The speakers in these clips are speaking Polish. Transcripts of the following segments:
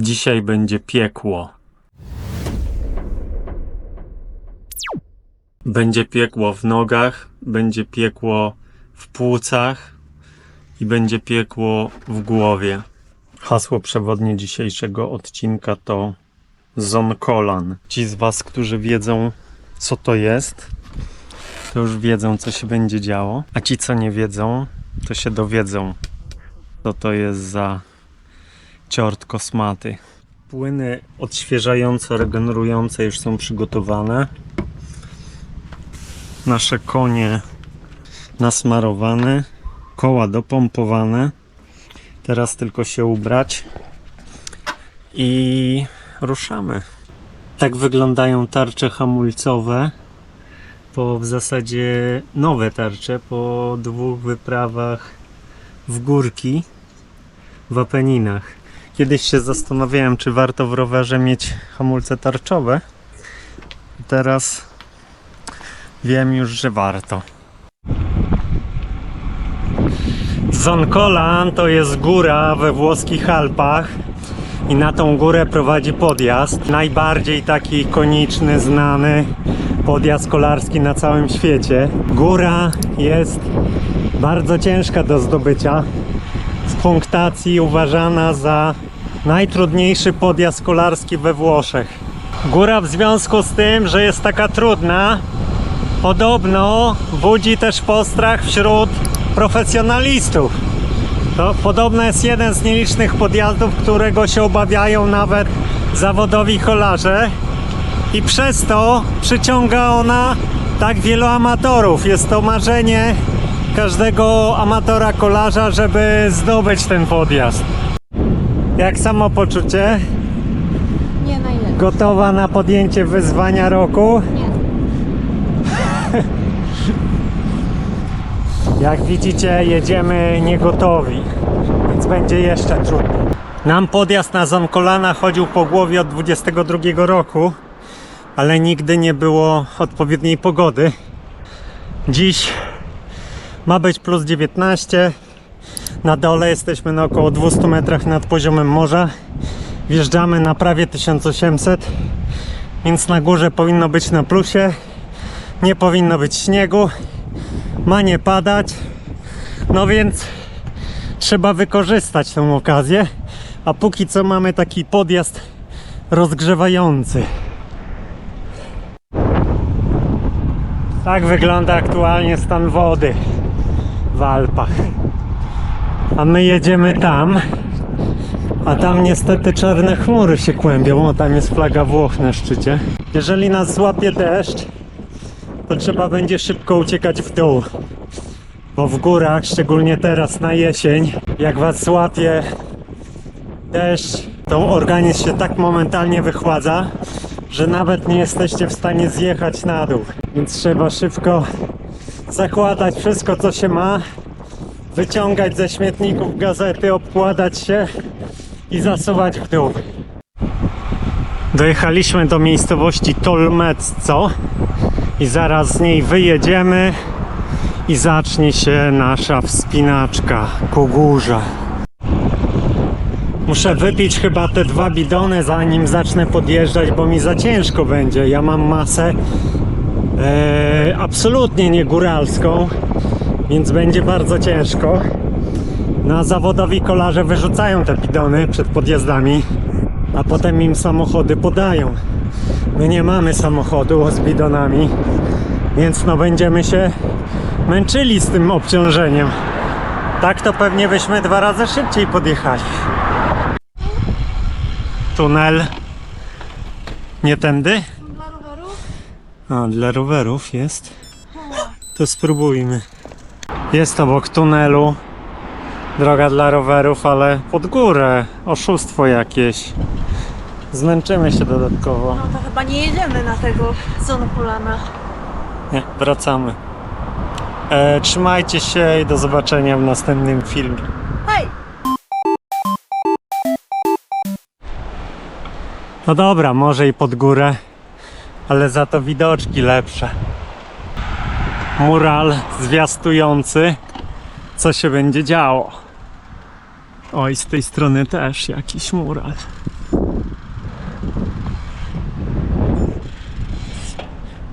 Dzisiaj będzie piekło. Będzie piekło w nogach, będzie piekło w płucach i będzie piekło w głowie. Hasło przewodnie dzisiejszego odcinka to Zonkolan. Ci z Was, którzy wiedzą, co to jest, to już wiedzą, co się będzie działo. A ci, co nie wiedzą, to się dowiedzą, co to jest za ciort kosmaty. Płyny odświeżające, regenerujące już są przygotowane. Nasze konie nasmarowane, koła dopompowane. Teraz tylko się ubrać i ruszamy. Tak wyglądają tarcze hamulcowe. Po w zasadzie nowe tarcze po dwóch wyprawach w górki w Apeninach. Kiedyś się zastanawiałem, czy warto w rowerze mieć hamulce tarczowe. Teraz wiem już, że warto. Zoncolan to jest góra we włoskich Alpach i na tą górę prowadzi podjazd. Najbardziej taki ikoniczny, znany podjazd kolarski na całym świecie. Góra jest bardzo ciężka do zdobycia. W punktacji uważana za najtrudniejszy podjazd kolarski we Włoszech. Góra w związku z tym, że jest taka trudna, podobno budzi też postrach wśród profesjonalistów. To podobno jest jeden z nielicznych podjazdów, którego się obawiają nawet zawodowi kolarze i przez to przyciąga ona tak wielu amatorów. Jest to marzenie każdego amatora kolarza, żeby zdobyć ten podjazd. Jak samopoczucie? Nie najlepiej. Gotowa na podjęcie wyzwania roku? Nie. Jak widzicie, jedziemy niegotowi, więc będzie jeszcze trudniej. Nam podjazd na Zonkolana chodził po głowie od 22 roku, ale nigdy nie było odpowiedniej pogody. Dziś ma być plus 19. Na dole jesteśmy na około 200 metrach nad poziomem morza. Wjeżdżamy na prawie 1800, więc na górze powinno być na plusie. Nie powinno być śniegu ma nie padać. No więc trzeba wykorzystać tę okazję. A póki co mamy taki podjazd rozgrzewający. Tak wygląda aktualnie stan wody w Alpach. A my jedziemy tam. A tam niestety czarne chmury się kłębią. Tam jest flaga Włoch na szczycie. Jeżeli nas złapie deszcz, to trzeba będzie szybko uciekać w dół. Bo w górach, szczególnie teraz na jesień, jak was złapie deszcz, to organizm się tak momentalnie wychładza, że nawet nie jesteście w stanie zjechać na dół. Więc trzeba szybko zakładać wszystko, co się ma, wyciągać ze śmietników gazety, obkładać się i zasuwać w dół. Dojechaliśmy do miejscowości Tolmecco i zaraz z niej wyjedziemy i zacznie się nasza wspinaczka ku górze. Muszę wypić chyba te dwa bidony zanim zacznę podjeżdżać, bo mi za ciężko będzie. Ja mam masę e, absolutnie nie góralską, więc będzie bardzo ciężko. No a zawodowi kolarze wyrzucają te bidony przed podjazdami, a potem im samochody podają. My nie mamy samochodu z bidonami, więc no będziemy się męczyli z tym obciążeniem. Tak to pewnie byśmy dwa razy szybciej podjechali. Tunel. Nie tędy? Dla rowerów? A, dla rowerów jest. To spróbujmy. Jest obok tunelu. Droga dla rowerów, ale pod górę. Oszustwo jakieś. Zmęczymy się dodatkowo. No to chyba nie jedziemy na tego Zonkulana. Nie, wracamy. E, trzymajcie się i do zobaczenia w następnym filmie. Hej! No dobra, może i pod górę, ale za to widoczki lepsze. Mural zwiastujący, co się będzie działo. Oj, z tej strony też jakiś mural.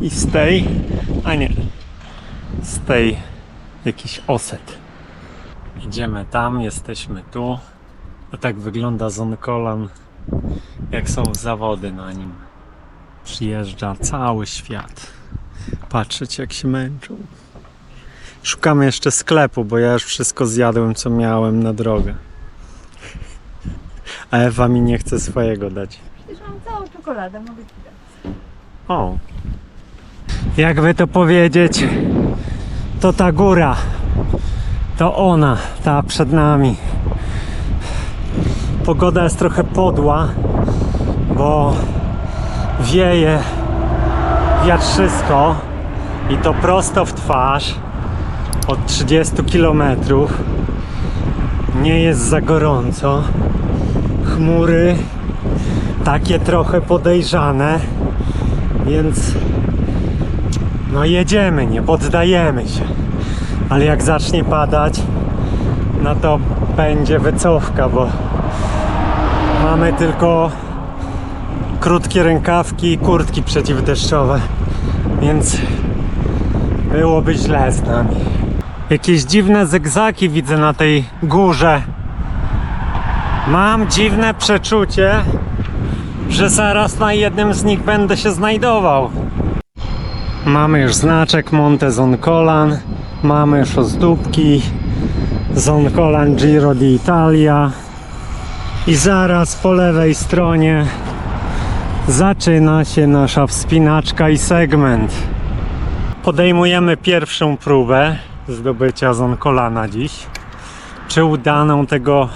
I z tej, a nie, z tej jakiś oset. Idziemy tam, jesteśmy tu. To tak wygląda Zonkolan, jak są zawody na nim. Przyjeżdża cały świat. Patrzeć jak się męczą. Szukamy jeszcze sklepu, bo ja już wszystko zjadłem, co miałem na drogę. A Ewa mi nie chce swojego dać. Przecież mam całą czekoladę, mogę ci dać. O. Jakby to powiedzieć, to ta góra, to ona, ta przed nami. Pogoda jest trochę podła, bo wieje wiatrzysko i to prosto w twarz od 30 km. Nie jest za gorąco. Chmury takie trochę podejrzane. Więc no jedziemy, nie poddajemy się. Ale jak zacznie padać, no to będzie wycofka, bo mamy tylko krótkie rękawki i kurtki przeciwdeszczowe. Więc byłoby źle z nami. Jakieś dziwne zygzaki widzę na tej górze. Mam dziwne przeczucie, że zaraz na jednym z nich będę się znajdował. Mamy już znaczek Monte Zoncolan, mamy już ozdóbki Zoncolan Giro d'Italia i zaraz po lewej stronie zaczyna się nasza wspinaczka i segment. Podejmujemy pierwszą próbę zdobycia Zoncolana dziś. Czy udaną tego,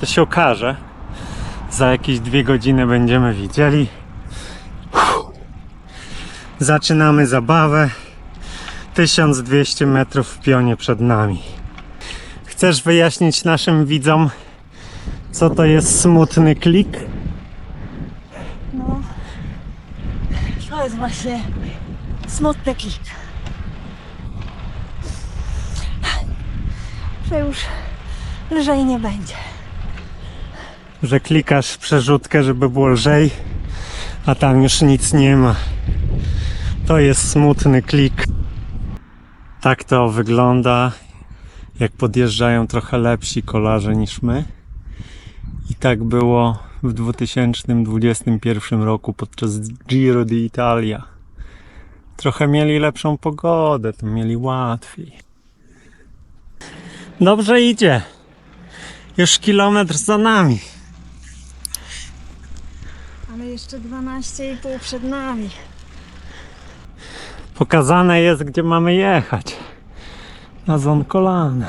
to się okaże. Za jakieś dwie godziny będziemy widzieli. Zaczynamy zabawę. 1200 metrów w pionie przed nami. Chcesz wyjaśnić naszym widzom, co to jest smutny klik? No. To jest właśnie smutny klik. Że już lżej nie będzie. Że klikasz przerzutkę, żeby było lżej, a tam już nic nie ma. To jest smutny klik. Tak to wygląda, jak podjeżdżają trochę lepsi kolarze niż my. I tak było w 2021 roku podczas Giro d'Italia. Trochę mieli lepszą pogodę, to mieli łatwiej. Dobrze idzie. Już kilometr za nami. Ale jeszcze 12,5 przed nami. Pokazane jest, gdzie mamy jechać. Na Zonkolan.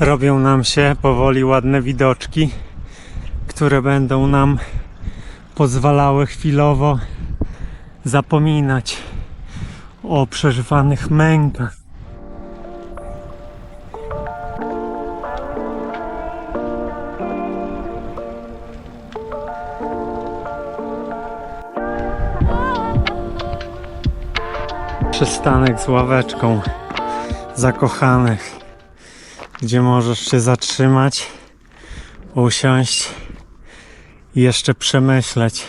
Robią nam się powoli ładne widoczki, które będą nam pozwalały chwilowo zapominać o przeżywanych mękach. Przystanek z ławeczką zakochanych, gdzie możesz się zatrzymać, usiąść i jeszcze przemyśleć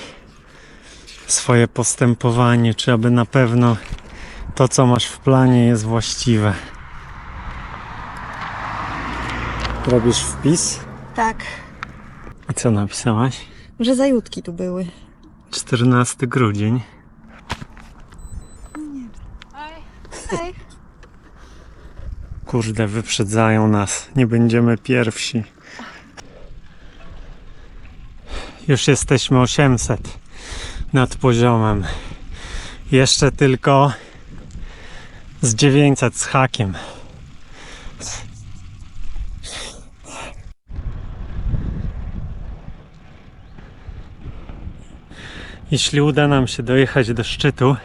swoje postępowanie, czy aby na pewno to, co masz w planie, jest właściwe. Robisz wpis? Tak, I co napisałaś? że zajutki tu były. 14 grudzień. Hej. Kurde, wyprzedzają nas. Nie będziemy pierwsi. Już jesteśmy 800 nad poziomem. Jeszcze tylko z 900 z hakiem. Jeśli uda nam się dojechać do szczytu,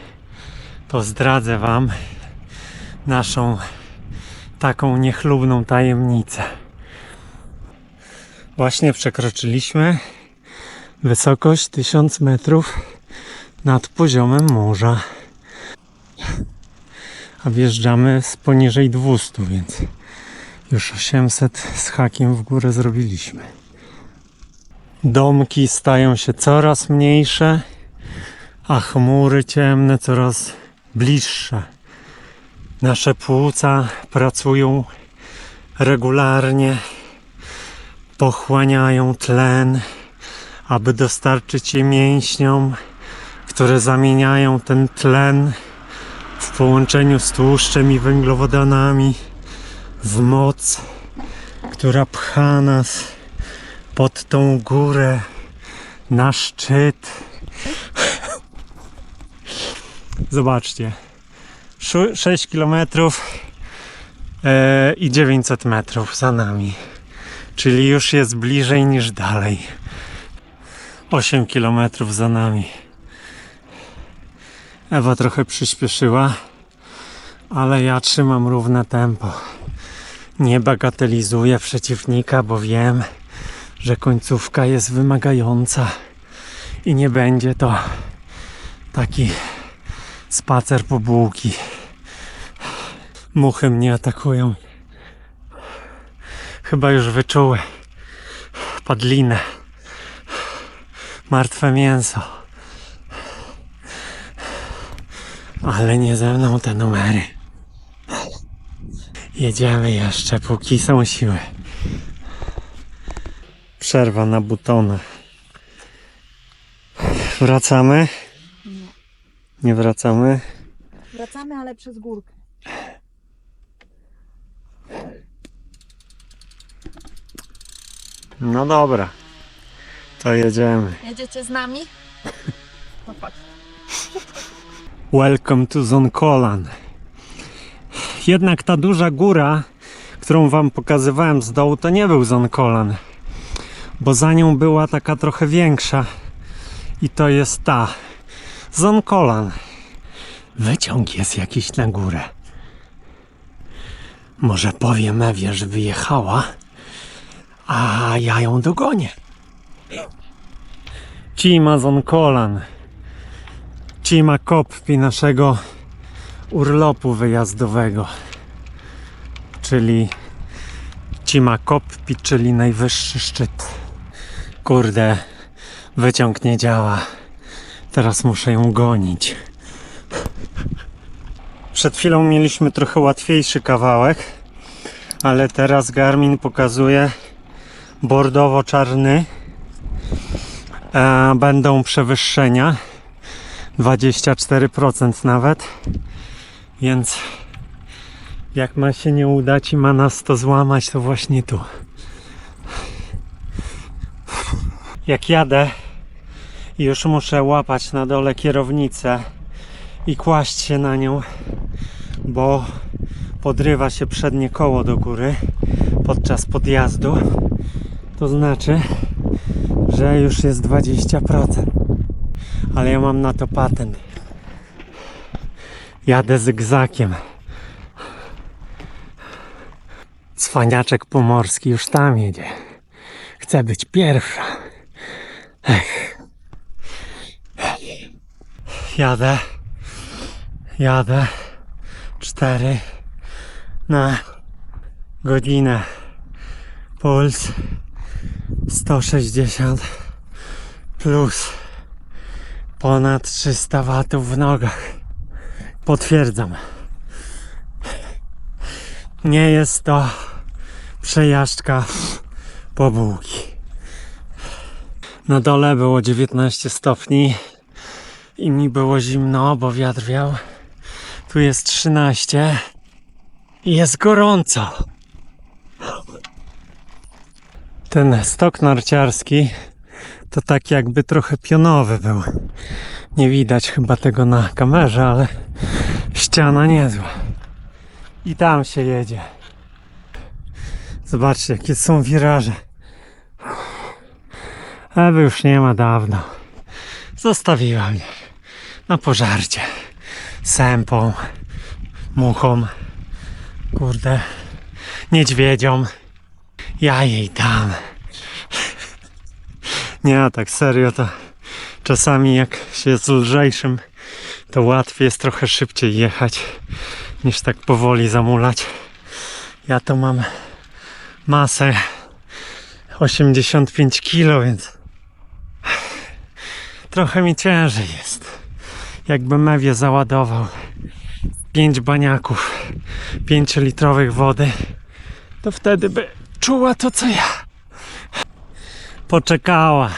to zdradzę Wam naszą taką niechlubną tajemnicę. Właśnie przekroczyliśmy wysokość 1000 metrów nad poziomem morza. A wjeżdżamy z poniżej 200, więc już 800 z hakiem w górę zrobiliśmy. Domki stają się coraz mniejsze, a chmury ciemne coraz bliższe. Nasze płuca pracują regularnie, pochłaniają tlen, aby dostarczyć je mięśniom, które zamieniają ten tlen w połączeniu z tłuszczem i węglowodanami w moc, która pcha nas pod tą górę na szczyt. Zobaczcie. 6 km e, i 900 metrów za nami. Czyli już jest bliżej niż dalej. 8 km za nami. Ewa trochę przyspieszyła, ale ja trzymam równe tempo. Nie bagatelizuję przeciwnika, bo wiem, że końcówka jest wymagająca i nie będzie to taki spacer po bułki. Muchy mnie atakują. Chyba już wyczuły padlinę. Martwe mięso. Ale nie ze mną te numery. Jedziemy jeszcze, póki są siły. Przerwa na butona. Wracamy? Nie wracamy? Wracamy, ale przez górkę. No dobra. To jedziemy. Jedziecie z nami? Welcome to Zonkolan. Jednak ta duża góra, którą wam pokazywałem z dołu, to nie był Zonkolan, bo za nią była taka trochę większa i to jest ta Zonkolan. Wyciąg jest jakiś na górę. Może powiem Ewie, że wyjechała, a ja ją dogonię. Cima Zonkolan. Cima Koppi naszego urlopu wyjazdowego. Czyli Cima Koppi, czyli najwyższy szczyt. Kurde, wyciąg nie działa. Teraz muszę ją gonić. Przed chwilą mieliśmy trochę łatwiejszy kawałek, ale teraz Garmin pokazuje bordowo-czarny. E, będą przewyższenia. 24% nawet. Więc jak ma się nie udać i ma nas to złamać, to właśnie tu. Jak jadę już muszę łapać na dole kierownicę i kłaść się na nią, bo podrywa się przednie koło do góry podczas podjazdu, to znaczy, że już jest 20% ale ja mam na to patent. Jadę zygzakiem. Cwaniaczek pomorski już tam jedzie. Chcę być pierwsza. Ech. Jadę. Jadę. Cztery na godzinę. Puls 160 plus ponad 300 watów w nogach. Potwierdzam. Nie jest to przejażdżka po bułki. Na dole było 19 stopni i mi było zimno, bo wiatr wiał. Tu jest 13 i jest gorąco. Ten stok narciarski to tak jakby trochę pionowy był. Nie widać chyba tego na kamerze, ale ściana niezła. I tam się jedzie. Zobaczcie, jakie są wiraże. Ewy już nie ma dawno. Zostawiła mnie na pożarcie. Sępą, muchą, kurde, niedźwiedzią. Ja jej dam. Nie, a tak serio to czasami jak się jest lżejszym, to łatwiej jest trochę szybciej jechać niż tak powoli zamulać. Ja to mam masę 85 kg, więc trochę mi ciężej jest. Jakbym mewie załadował pięć baniaków 5 litrowych wody, to wtedy by czuła to co ja. Poczekała,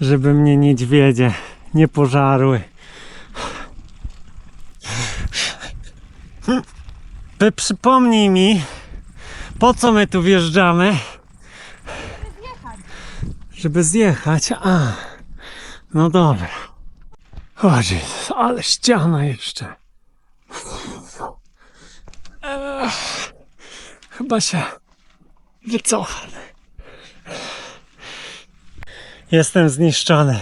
żeby mnie niedźwiedzie nie pożarły. Ty przypomnij mi, po co my tu wjeżdżamy? Żeby zjechać. A, no dobra. O Jezus, ale ściana jeszcze. Ech, chyba się wycofam. Jestem zniszczony.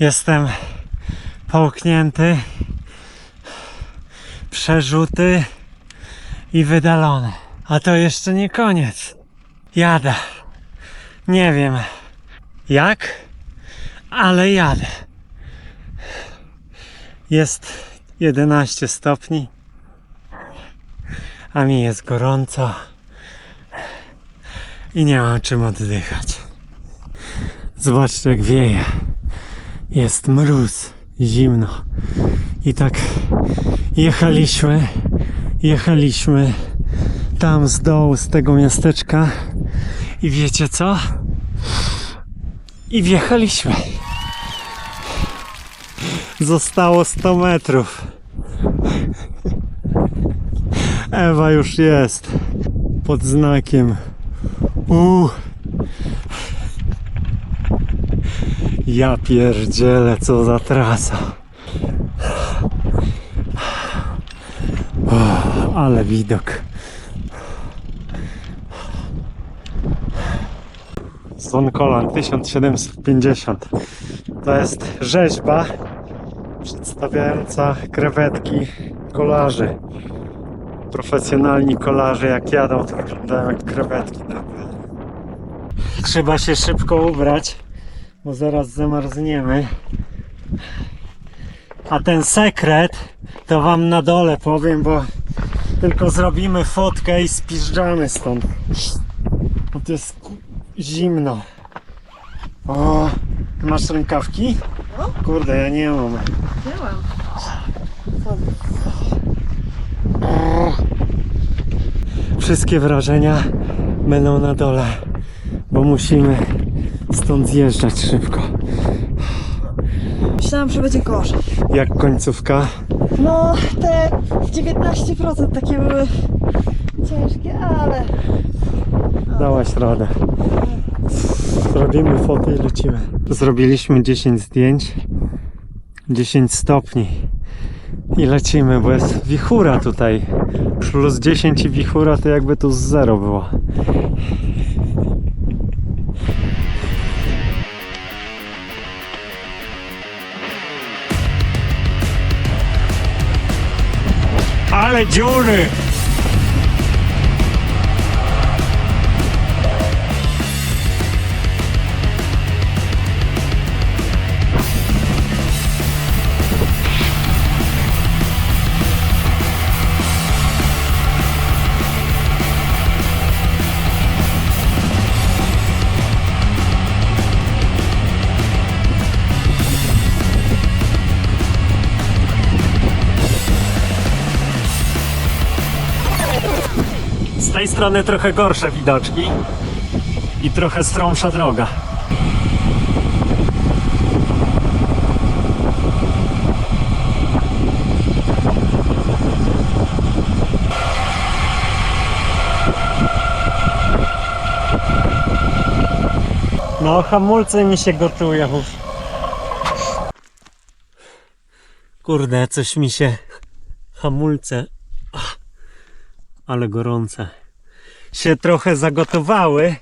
Jestem połknięty, przerzuty i wydalony. A to jeszcze nie koniec. Jadę. Nie wiem jak, ale jadę. Jest 11 stopni, a mi jest gorąco i nie mam czym oddychać. Zobaczcie jak wieje. Jest mróz, zimno. I tak jechaliśmy, jechaliśmy tam z dołu, z tego miasteczka i wiecie co? I wjechaliśmy. Zostało 100 metrów. Ewa już jest pod znakiem. U. Ja pierdzielę, co za trasa. Ale widok. Swan Kolan 1750. To jest rzeźba przedstawiająca krewetki kolarzy. Profesjonalni kolarze jak jadą, to wyglądają jak krewetki. naprawdę. Trzeba się szybko ubrać, bo zaraz zamarzniemy. A ten sekret to wam na dole powiem, bo tylko zrobimy fotkę i spiżdżamy stąd. Bo to jest zimno. O, masz rękawki? Kurde, ja nie mam. Byłam. Wszystkie wrażenia będą na dole, bo musimy stąd zjeżdżać szybko. Myślałam, że będzie gorzej. Jak końcówka? No, te 19% takie były ciężkie, ale Dałaś radę. Zrobimy fotę i lecimy. Zrobiliśmy 10 zdjęć. 10 stopni. I lecimy, bo jest wichura tutaj. Plus 10 i wichura to jakby tu z zero było. Ale tej strony trochę gorsze widoczki i trochę stromsza droga. No, hamulce mi się gotują. Kurde, coś mi się hamulce ale gorące. Się trochę zagotowały,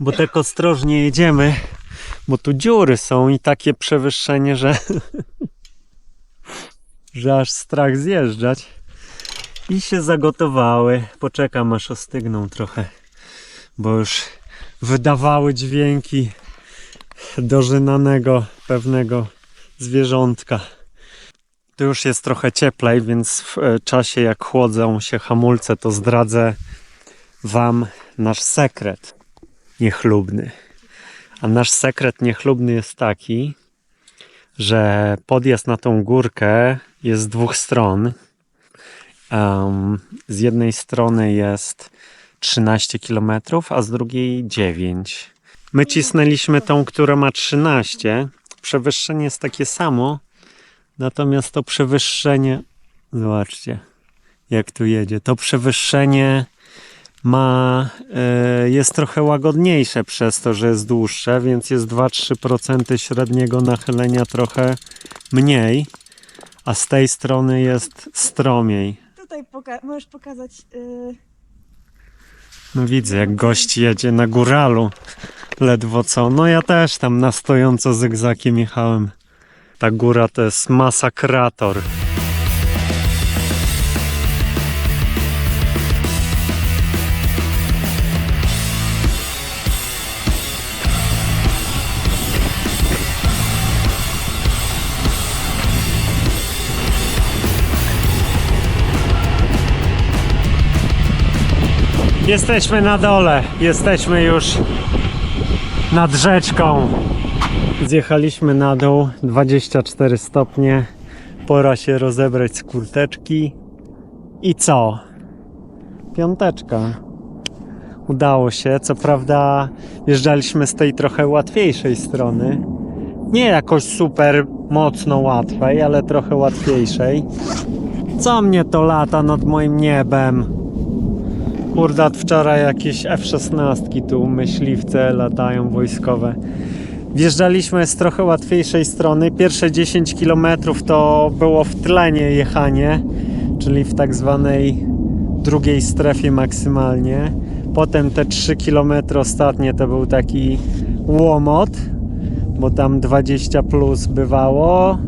bo tak ostrożnie jedziemy, bo tu dziury są i takie przewyższenie, że, że aż strach zjeżdżać. I się zagotowały. Poczekam aż ostygną trochę, bo już wydawały dźwięki dożynanego pewnego zwierzątka. Tu już jest trochę cieplej, więc w e, czasie jak chłodzą się hamulce, to zdradzę Wam nasz sekret niechlubny. A nasz sekret niechlubny jest taki, że podjazd na tą górkę jest z dwóch stron. Em, z jednej strony jest 13 km, a z drugiej 9. My cisnęliśmy tą, która ma 13. Przewyższenie jest takie samo, natomiast to przewyższenie, zobaczcie, jak tu jedzie. To przewyższenie ma, e, jest trochę łagodniejsze przez to, że jest dłuższe, więc jest 2-3% średniego nachylenia trochę mniej, a z tej strony jest stromiej. Tutaj poka- możesz pokazać. Yy, No widzę, jak gość jedzie na góralu. Ledwo co. No ja też tam na stojąco zygzakiem jechałem. Ta góra to jest masakrator. Jesteśmy na dole, jesteśmy już nad rzeczką. Zjechaliśmy na dół, 24 stopnie. Pora się rozebrać z kurteczki. I co? Piąteczka. Udało się, co prawda wjeżdżaliśmy z tej trochę łatwiejszej strony. Nie jakoś super mocno łatwej, ale trochę łatwiejszej. Co mnie to lata nad moim niebem? Kurde, od wczoraj jakieś F-16 tu, myśliwce latają wojskowe. Wjeżdżaliśmy z trochę łatwiejszej strony. Pierwsze 10 km to było w tlenie jechanie, czyli w tak zwanej drugiej strefie maksymalnie. Potem te 3 km ostatnie to był taki łomot, bo tam 20 plus bywało,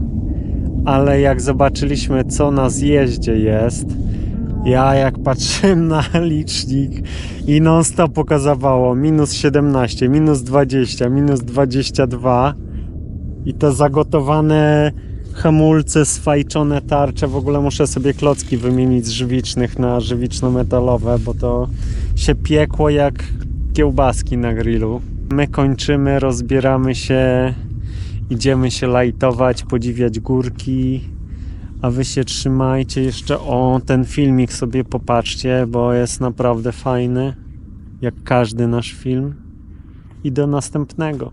ale jak zobaczyliśmy co na zjeździe jest, ja jak patrzyłem na licznik i non stop pokazywało minus 17, minus 20, minus 22 i te zagotowane hamulce, sfajczone tarcze, w ogóle muszę sobie klocki wymienić z żywicznych na żywiczno-metalowe, bo to się piekło jak kiełbaski na grillu. My kończymy, rozbieramy się, idziemy się lajtować, podziwiać górki, a wy się trzymajcie jeszcze o ten filmik sobie popatrzcie, bo jest naprawdę fajny. Jak każdy nasz film. I do następnego.